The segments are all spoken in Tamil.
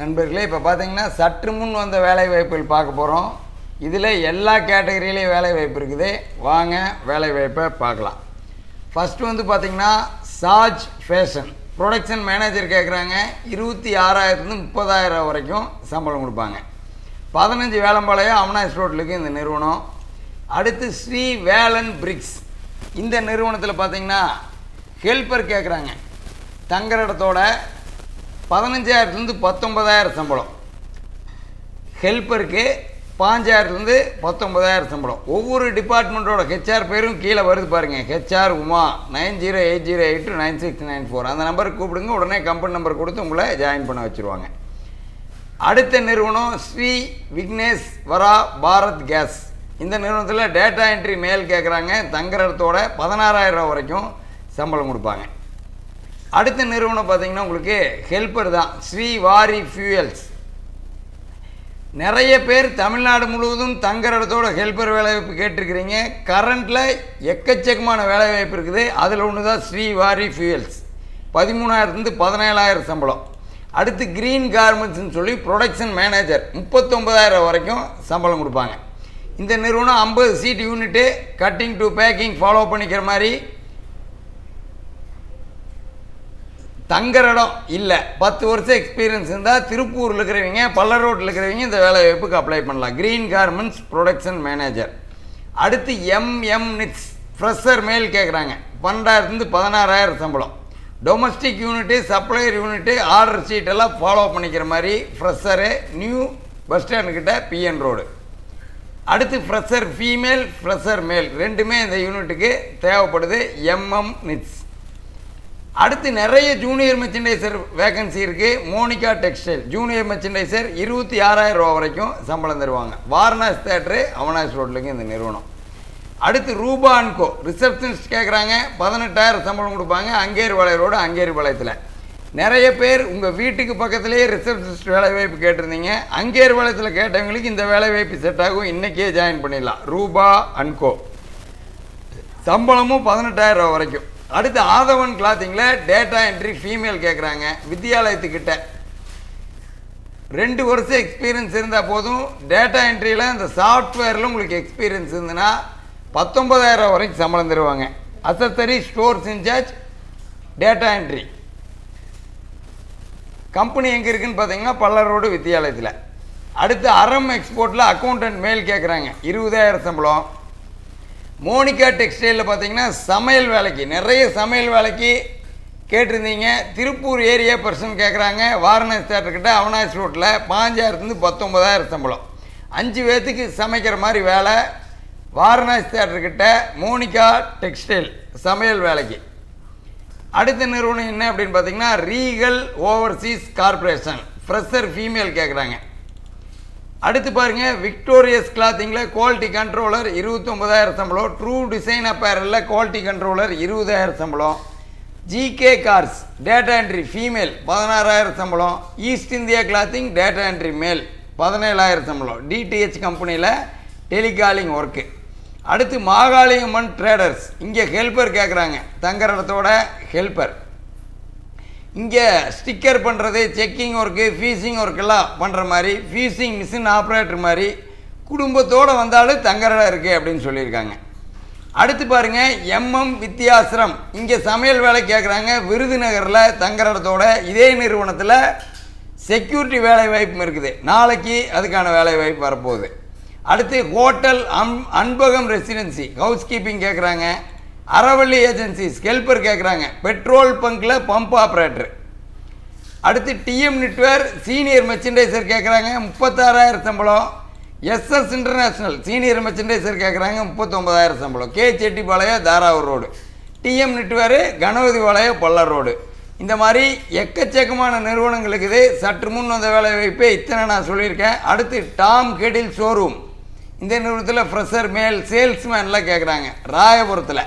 நண்பர்களே இப்போ பார்த்தீங்கன்னா சற்று முன் வந்த வேலை வாய்ப்புகள் பார்க்க போகிறோம் இதில் எல்லா கேட்டகரியிலையும் வேலை வாய்ப்பு இருக்குது. வாங்க வேலை வாய்ப்பை பார்க்கலாம். ஃபஸ்ட்டு வந்து பார்த்தீங்கன்னா சாஜ் ஃபேஷன் ப்ரொடக்ஷன் மேனேஜர் கேட்குறாங்க இருபத்தி ஆறாயிரத்துலேருந்து முப்பதாயிரம் வரைக்கும் சம்பளம் கொடுப்பாங்க. பதினஞ்சு வேலம்பாளையம் அமனாஸ் ரோட்லுக்கு இந்த நிறுவனம். அடுத்து ஸ்ரீ வேலன் பிரிக்ஸ் இந்த நிறுவனத்தில் பார்த்தீங்கன்னா ஹெல்ப்பர் கேட்குறாங்க தங்குற இடத்தோட பதினஞ்சாயிரத்துலேருந்து பத்தொன்பதாயிரம் சம்பளம். ஹெல்ப்பருக்கு பாஞ்சாயிரத்துலேருந்து பத்தொன்பதாயிரம் சம்பளம். ஒவ்வொரு டிபார்ட்மெண்ட்டோட ஹெச்ஆர் பேரும் கீழே வருது பாருங்கள் HR Uma nine zero eight zero eight two nine six nine four. அந்த நம்பருக்கு கூப்பிடுங்க. உடனே கம்பெனி நம்பர் கொடுத்து உங்களை ஜாயின் பண்ண வச்சுருவாங்க. அடுத்த நிறுவனம் ஸ்ரீ விக்னேஷ் வரா பாரத் கேஸ். இந்த நிறுவனத்தில் டேட்டா என்ட்ரி மேல் கேட்குறாங்க தங்குற இடத்தோட பதினாறாயிரம் ரூபா வரைக்கும் சம்பளம் கொடுப்பாங்க. அடுத்த நிறுவனம் பார்த்தீங்கன்னா உங்களுக்கு ஹெல்ப்பர் தான். ஸ்ரீ வாரி ஃபியூயல்ஸ் நிறைய பேர் தமிழ்நாடு முழுவதும் தங்குற இடத்தோட ஹெல்ப்பர் வேலைவாய்ப்பு கேட்டிருக்கிறீங்க. கரண்ட்டில் எக்கச்சக்கமான வேலைவாய்ப்பு இருக்குது. அதில் ஒன்று தான் ஸ்ரீ வாரி ஃபியூயல்ஸ் பதிமூணாயிரத்துலேருந்து பதினேழாயிரம் சம்பளம். அடுத்து க்ரீன் கார்மெண்ட்ஸ்னு சொல்லி ப்ரொடக்ஷன் மேனேஜர் முப்பத்தொம்பதாயிரம் வரைக்கும் சம்பளம் கொடுப்பாங்க. இந்த நிறுவனம் ஐம்பது seat unit cutting to packing follow பண்ணிக்கிற மாதிரி தங்குற இடம் இல்லை. பத்து வருஷம் எக்ஸ்பீரியன்ஸ் இருந்தால் திருப்பூரில் இருக்கிறவங்க பல்ல ரோட்டில் இருக்கிறவங்க இந்த வேலை வாய்ப்புக்கு அப்ளை பண்ணலாம். க்ரீன் கார்மெண்ட்ஸ் ப்ரொடக்ஷன் மேனேஜர் அடுத்து எம்எம் நிட்ஸ் ஃப்ரெஷர் மேல் கேட்குறாங்க பன்னெண்டாயிரத்துலேருந்து பதினாறாயிரம் சம்பளம். Domestic unit supplier unit order ஷீட்டெல்லாம் follow பண்ணிக்கிற மாதிரி ஃப்ரெஷரு நியூ பஸ் ஸ்டாண்டுக்கிட்ட பிஎன் ரோடு அடுத்து ஃப்ரெஷர் ஃபீமேல் ஃப்ரெஷர் மேல் ரெண்டுமே இந்த யூனிட்டுக்கு தேவைப்படுது எம்எம் நிட்ஸ் அடுத்து நிறைய ஜூனியர் மெர்ச்சன்டைசர் வேகன்சி இருக்குது மோனிகா டெக்ஸ்டைல் ஜூனியர் மெர்ச்சன்டைசர் இருபத்தி ஆறாயிரம் ரூபா வரைக்கும் சம்பளம் தருவாங்க. வாரணாஸ் தேட்டரு அவனாஸ் ரோட்லுக்கு இந்த நிறுவனம். அடுத்து ரூபா அன்கோ ரிசப்ஷனிஸ்ட் கேட்குறாங்க பதினெட்டாயிரம் சம்பளம் கொடுப்பாங்க. அங்கேரி வளைய ரோடு அங்கேரி வளையத்தில் நிறைய பேர் உங்கள் வீட்டுக்கு பக்கத்துலேயே ரிசப்ஷனிஸ்ட் வேலை வாய்ப்பு கேட்டிருந்தீங்க. அங்கேரி வளையத்தில் கேட்டவங்களுக்கு இந்த வேலை வாய்ப்பு செட் ஆகும். இன்றைக்கே ஜாயின் பண்ணிடலாம். ரூபா அன்கோ சம்பளமும் பதினெட்டாயிரம் ரூபா வரைக்கும். அடுத்து ஆதவன் கிளாத்திங்கில் டேட்டா என்ட்ரி ஃபீமேல் கேட்குறாங்க வித்தியாலயத்துக்கிட்ட ரெண்டு வருஷம் எக்ஸ்பீரியன்ஸ் இருந்தால் போதும். டேட்டா என்ட்ரியில் இந்த சாஃப்ட்வேரில் உங்களுக்கு எக்ஸ்பீரியன்ஸ் இருந்ததுன்னா பத்தொன்பதாயிரம் வரைக்கும் சம்பளம் தருவாங்க. அசத்தரி stores incharge data entry company எங்கே இருக்குன்னு பார்த்தீங்கன்னா பல்லரோடு வித்தியாலயத்தில் அடுத்து அறம் எக்ஸ்போர்ட்டில் அக்கௌண்டன்ட் மேல் கேட்குறாங்க இருபதாயிரம் சம்பளம். மோனிகா டெக்ஸ்டைலில் பார்த்தீங்கன்னா சமையல் வேலைக்கு நிறைய சமையல் வேலைக்கு கேட்டிருந்தீங்க. திருப்பூர் ஏரியா பர்சன் கேட்குறாங்க வாரணாசி தேட்டர்கிட்ட அவனாசி ரோட்டில் பாஞ்சாயிரத்துலேருந்து பத்தொம்பதாயிரம் சம்பளம். அஞ்சு பேர்த்துக்கு சமைக்கிற மாதிரி வேலை. வாரணாசி தேட்டர்கிட்ட மோனிகா டெக்ஸ்டைல் சமையல் வேலைக்கு. அடுத்த நிறுவனம் என்ன அப்படின்னு பார்த்தீங்கன்னா Regal Overseas Corporation. Fresher female கேட்குறாங்க அடுத்து பாருங்கள் விக்டோரியஸ் கிளாத்திங்கில் குவாலிட்டி கண்ட்ரோலர் இருபத்தொம்பதாயிரம் சம்பளம். ட்ரூ டிசைன் அப்பேரலில் குவாலிட்டி கண்ட்ரோலர் இருபதாயிரம் சம்பளம். GK Cars data entry female பதினாறாயிரம் சம்பளம். East India Clothing data entry male பதினேழாயிரம் சம்பளம். டிடிஹெச் கம்பெனியில் டெலிகாலிங் ஒர்க்கு அடுத்து மாகாளியம்மன் ட்ரேடர்ஸ் இங்கே ஹெல்ப்பர் கேட்குறாங்க தங்குற இடத்தோட ஹெல்ப்பர் இங்கே ஸ்டிக்கர் பண்ணுறது செக்கிங் ஒர்க்கு ஃபீஸிங் ஒர்க்கெல்லாம் பண்ணுற மாதிரி ஃபீஸிங் மிஷின் ஆப்ரேட்டர் மாதிரி குடும்பத்தோடு வந்தாலும் தங்குற இடம் இருக்குது அப்படின்னு சொல்லியிருக்காங்க. அடுத்து பாருங்கள் எம்எம் வித்தியாசிரம். இங்கே சமையல் வேலை கேட்குறாங்க விருதுநகரில் தங்குற இடத்தோட இதே நிறுவனத்தில் செக்யூரிட்டி வேலை வாய்ப்பும் இருக்குது. நாளைக்கு அதுக்கான வேலை வாய்ப்பு வரப்போகுது. அடுத்து ஹோட்டல் அம் அன்பகம் ரெசிடென்சி ஹவுஸ் கீப்பிங் கேட்குறாங்க அறவள்ளி ஏஜென்சிஸ் ஹெல்ப்பர் கேட்குறாங்க பெட்ரோல் பங்கில் பம்ப் ஆப்ரேட்டர். அடுத்து டிஎம் நெட்வேர் சீனியர் மெர்ச்சன்டைசர் கேட்குறாங்க முப்பத்தாறாயிரம் சம்பளம். எஸ்எஸ் இன்டர்நேஷ்னல் சீனியர் மெர்ச்சன்டைசர் கேட்குறாங்க முப்பத்தொம்பதாயிரம் சம்பளம். K Chettipalayam Tharavur road. TM Netwear Ganapathy Palayam Pallar road. இந்த மாதிரி எக்கச்சக்கமான நிறுவனங்கள் இருக்குது. சற்று முன் வந்த வேலை வாய்ப்பே இத்தனை நான் சொல்லியிருக்கேன். அடுத்து டாம் கெடில் ஷோரூம் இந்த நிறுவனத்தில் ஃப்ரெஷர் மேல் சேல்ஸ்மேன்லாம் கேட்குறாங்க ராயபுரத்தில்.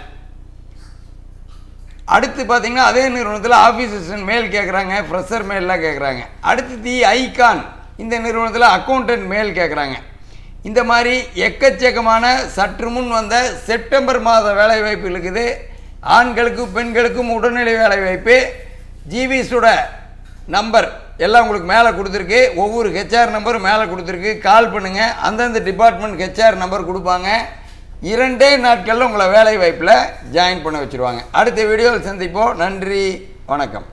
அடுத்து பார்த்தீங்கன்னா அதே நிறுவனத்தில் ஆஃபீஸ் அசிஸ்டன்ட் மேல் கேட்குறாங்க ஃப்ரெஷர் மேல்லாம் கேட்குறாங்க அடுத்து தி ஐகான் இந்த நிறுவனத்தில் அக்கௌண்டன்ட் மேல் கேட்குறாங்க இந்த மாதிரி எக்கச்சக்கமான சற்று முன் வந்த செப்டம்பர் மாத வேலை வாய்ப்பு இருக்குது. ஆண்களுக்கும் பெண்களுக்கும் உடல்நிலை வேலை வாய்ப்பு ஜிவிஸோட நம்பர் எல்லாம் உங்களுக்கு மேலே கொடுத்துருக்கு. ஒவ்வொரு ஹெச்ஆர் நம்பரும் மேலே கொடுத்துருக்கு. கால் பண்ணுங்கள் அந்தந்த டிபார்ட்மெண்ட் ஹெச்ஆர் நம்பர் கொடுப்பாங்க. இரண்டே நாட்களில் உங்களை வேலை வாய்ப்பில் ஜாயின் பண்ண வச்சுருவாங்க. அடுத்த வீடியோவில் சந்திப்போம். நன்றி. வணக்கம்.